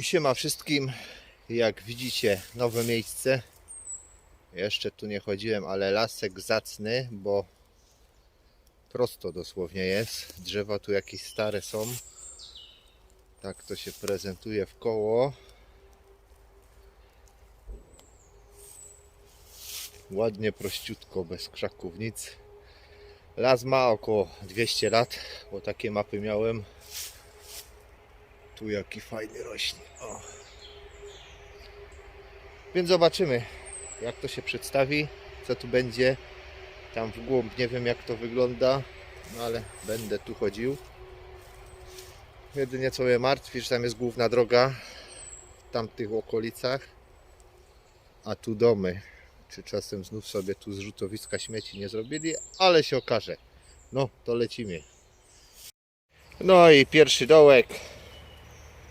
Siema wszystkim. Jak widzicie, nowe miejsce. Jeszcze tu nie chodziłem, ale lasek zacny, bo prosto dosłownie jest. Drzewa tu jakieś stare są. Tak to się prezentuje w koło. Ładnie, prościutko, bez krzaków, nic. Las ma około 200 lat, bo takie mapy miałem. Tu jaki fajny rośnie. O. Więc zobaczymy, jak to się przedstawi, co tu będzie. Tam w głąb nie wiem, jak to wygląda, no ale będę tu chodził. Jedynie co mnie martwi, że tam jest główna droga w tamtych okolicach, a tu domy. Czy czasem znów sobie tu zrzutowiska śmieci nie zrobili, ale się okaże. No, to lecimy. No i pierwszy dołek.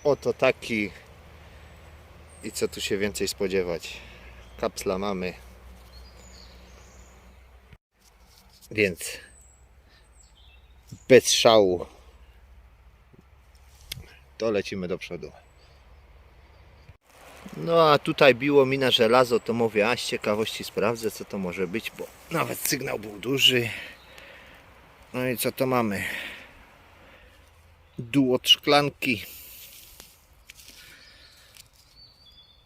Oto taki. I co tu się więcej spodziewać? Kapsla mamy. Więc bez szału to lecimy do przodu. No a tutaj biło mi na żelazo, to mówię, a z ciekawości sprawdzę co to może być, bo nawet sygnał był duży. No i co to mamy? Dół od szklanki.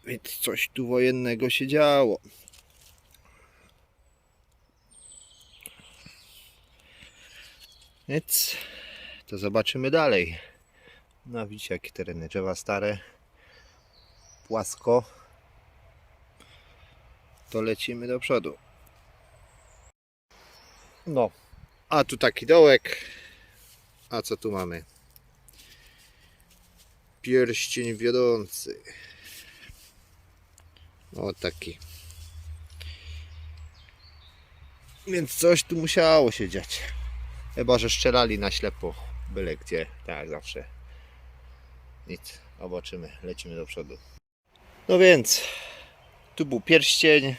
Więc coś tu wojennego się działo. Więc to zobaczymy dalej. No widzicie jakie tereny, drzewa stare, płasko. To lecimy do przodu. No, a tu taki dołek. A co tu mamy? Pierścień wiodący. O taki. Więc coś tu musiało się dziać. Chyba, że strzelali na ślepo. Byle gdzie, tak zawsze. Nic, zobaczymy. Lecimy do przodu. No więc, tu był pierścień.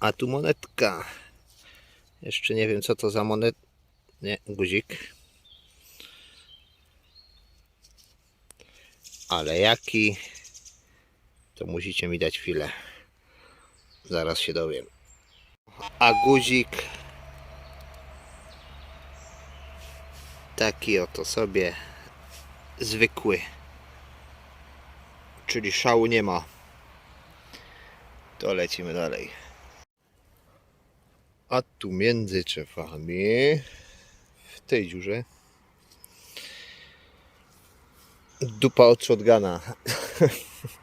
A tu monetka. Jeszcze nie wiem co to za monet. Nie, guzik. Ale jaki? To musicie mi dać chwilę. Zaraz się dowiem. A guzik taki oto sobie zwykły. Czyli szału nie ma. To lecimy dalej. A tu między drzewami w tej dziurze dupa od shotguna.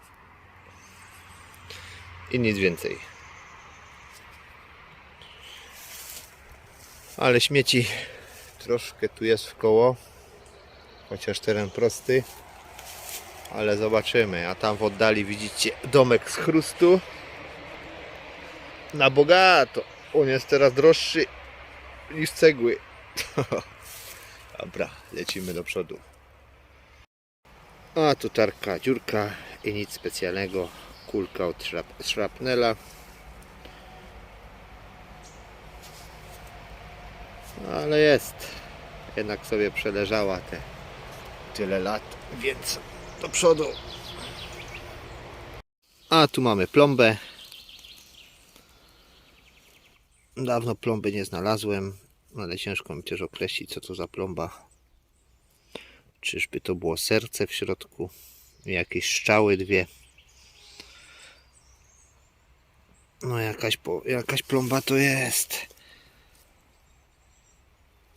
I nic więcej. Ale śmieci troszkę tu jest w koło. Chociaż teren prosty. Ale zobaczymy. A tam w oddali widzicie domek z chrustu. Na bogato. On jest teraz droższy niż cegły. Dobra, lecimy do przodu. A tu tarka, dziurka i nic specjalnego. Kulka od szrap, szrapnela. No, ale jest. Jednak sobie przeleżała te tyle lat, więc do przodu. A tu mamy plombę. Dawno plomby nie znalazłem, ale ciężko mi też określić, co to za plomba. Czyżby to było serce w środku? Jakieś szczały dwie. No jakaś, po, jakaś plomba to jest.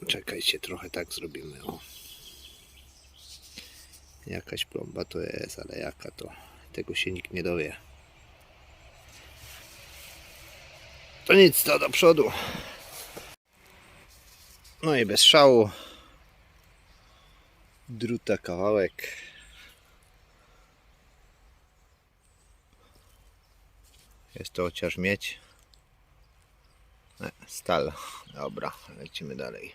Czekajcie, trochę tak zrobimy. O. Jakaś plomba to jest, ale jaka to? Tego się nikt nie dowie. To nic, to do przodu. No i bez szału. Druta kawałek. Jest to chociaż mieć. E, Stal. Dobra, lecimy dalej.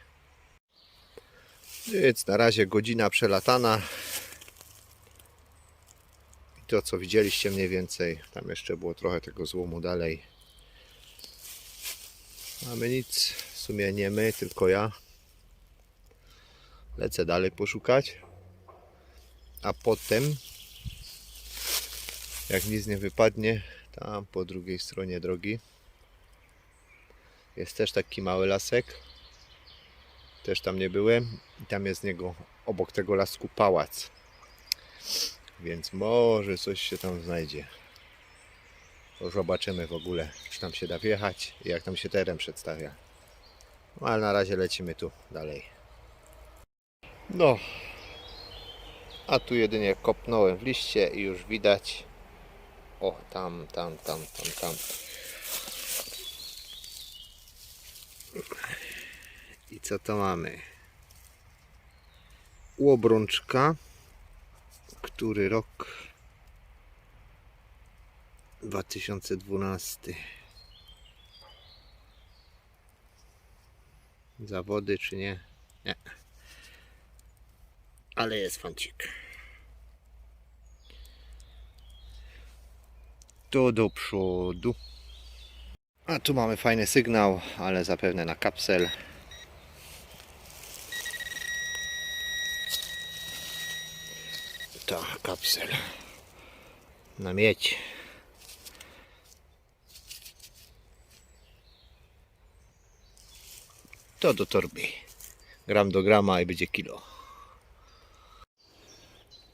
Więc na razie godzina przelatana. I to co widzieliście mniej więcej. Tam jeszcze było trochę tego złomu dalej. Mamy nic. W sumie nie my, tylko ja. Lecę dalej poszukać. A potem, jak nic nie wypadnie, tam po drugiej stronie drogi jest też taki mały lasek. Też tam nie byłem. I tam jest z niego obok tego lasku pałac. Więc może coś się tam znajdzie. To zobaczymy w ogóle, czy tam się da wjechać i jak tam się teren przedstawia. No, ale na razie lecimy tu dalej. No. A tu jedynie kopnąłem w liście i już widać. O, tam, tam, tam, tam, tam. I co to mamy? Łobrączka. Który rok? 2012. Zawody czy nie? Nie. Ale jest fancik. To do przodu. A tu mamy fajny sygnał, ale zapewne na kapsel. To kapsel. Na miedź. To do torby. Gram do grama i będzie kilo.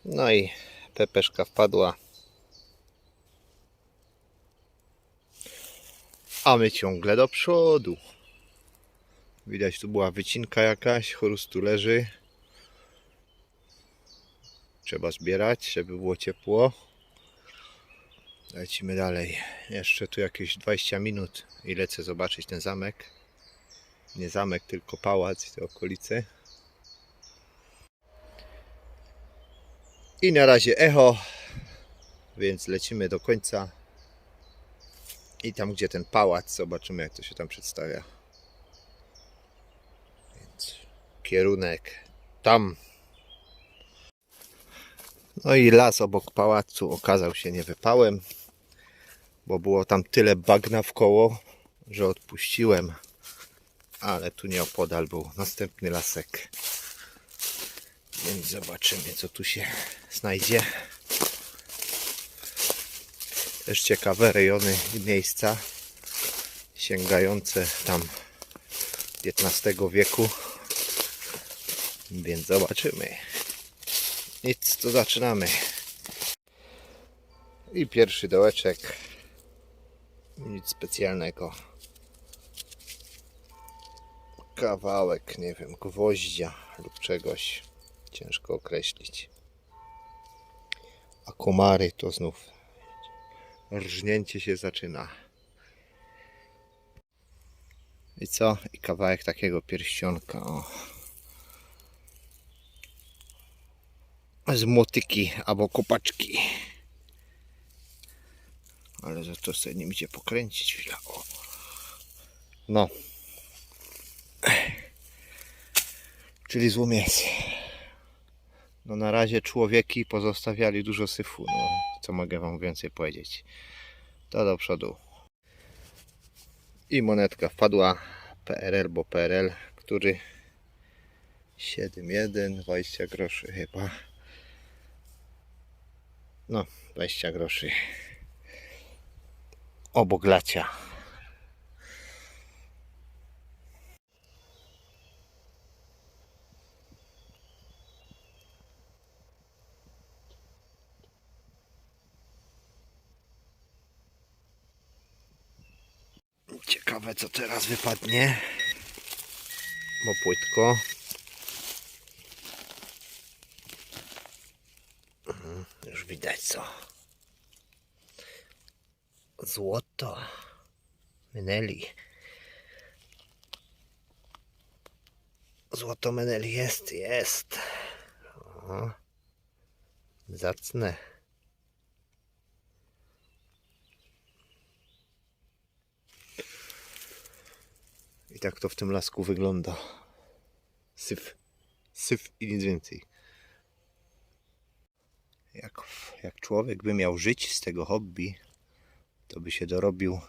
No i pepeszka wpadła. A my ciągle do przodu. Widać tu była wycinka jakaś, chorus tu leży. Trzeba zbierać, żeby było ciepło. Lecimy dalej. Jeszcze tu jakieś 20 minut i lecę zobaczyć ten zamek. Nie zamek, tylko pałac i te okolice. I na razie echo, więc lecimy do końca. I tam, gdzie ten pałac, zobaczymy, jak to się tam przedstawia. Więc kierunek tam. No i las obok pałacu okazał się niewypałem, bo było tam tyle bagna w koło, że odpuściłem. Ale tu nieopodal był następny lasek. Więc zobaczymy, co tu się znajdzie. Też ciekawe rejony i miejsca sięgające tam XV wieku. Więc zobaczymy. Nic, to zaczynamy. I pierwszy dołeczek. Nic specjalnego. Kawałek, nie wiem, gwoździa lub czegoś. Ciężko określić. A komary to znów rżnięcie się zaczyna. I co? I kawałek takiego pierścionka. O. Z motyki albo kopaczki. Ale za to sobie nie idzie pokręcić chwila. O. No. Czyli złomiec. No na razie człowieki pozostawiali dużo syfu. No, co mogę wam więcej powiedzieć. To do przodu. I monetka wpadła. PRL, bo PRL, który 7,1, 20 groszy chyba. No, 20 groszy. Obok lacia. Ciekawe co teraz wypadnie. Bo płytko. Mhm, Już widać co. Złoto. Meneli. Złoto meneli jest, jest. O. Zacne. I tak to w tym lasku wygląda. Syf. Syf i nic więcej. Jak, jak człowiek by miał żyć z tego hobby, to by się dorobił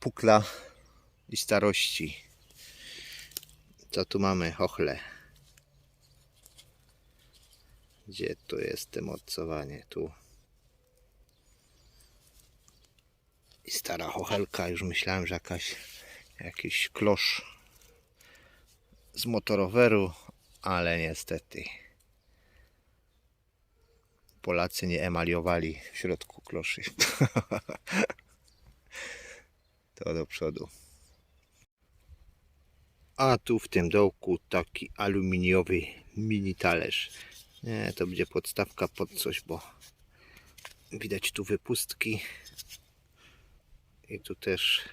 pukla i starości. Co tu mamy? Ochle. Gdzie tu jest te mocowanie? Tu. I stara chochelka. Już myślałem, że jakaś, jakiś klosz z motoroweru, ale niestety Polacy nie emaliowali w środku kloszy. to do przodu. A tu w tym dołku taki aluminiowy mini talerz. Nie, to będzie podstawka pod coś, bo widać tu wypustki. I tu też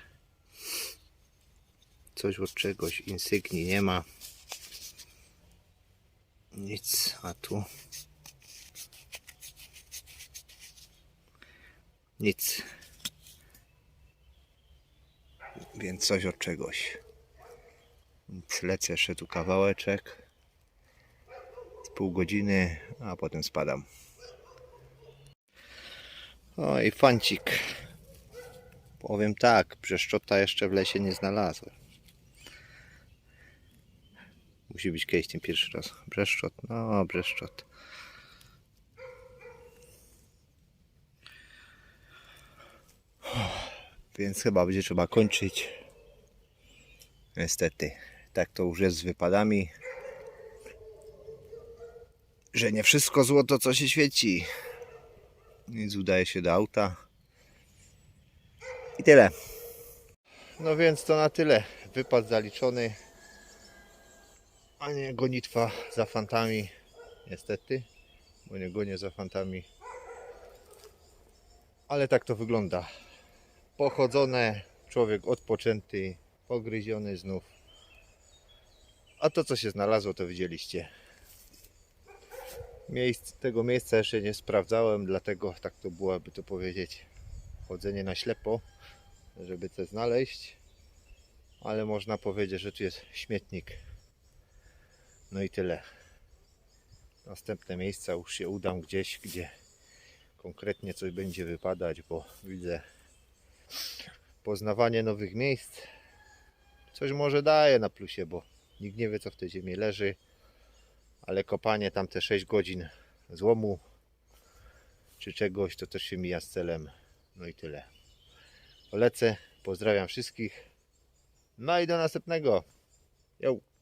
coś od czegoś, insygnii nie ma. Nic, a tu nic. Więc coś od czegoś. Więc lecę jeszcze tu kawałeczek. Z pół godziny, a potem spadam. O i fancik. Powiem tak, brzeszczota jeszcze w lesie nie znalazłem. Musi być kiedyś ten pierwszy raz. Brzeszczot, no brzeszczot. Więc chyba będzie trzeba kończyć. Niestety, tak to już jest z wypadami. Że nie wszystko złoto, co się świeci. Nic udaje się do auta. I tyle. No więc to na tyle. Wypad zaliczony. A nie gonitwa za fantami. Niestety, bo nie gonię za fantami. Ale tak to wygląda. Pochodzone, człowiek odpoczęty, pogryziony znów. A to co się znalazło to widzieliście. Miejsc, tego miejsca jeszcze nie sprawdzałem, dlatego tak to było, aby to powiedzieć, chodzenie na ślepo, żeby coś znaleźć. Ale można powiedzieć, że tu jest śmietnik. No i tyle. Następne miejsca już się udam gdzieś, gdzie konkretnie coś będzie wypadać, bo widzę poznawanie nowych miejsc. Coś może daje na plusie, bo nikt nie wie co w tej ziemi leży. Ale kopanie tam te 6 godzin złomu czy czegoś, to też się mija z celem. No i tyle. Lecę, pozdrawiam wszystkich. No i do następnego. Yo.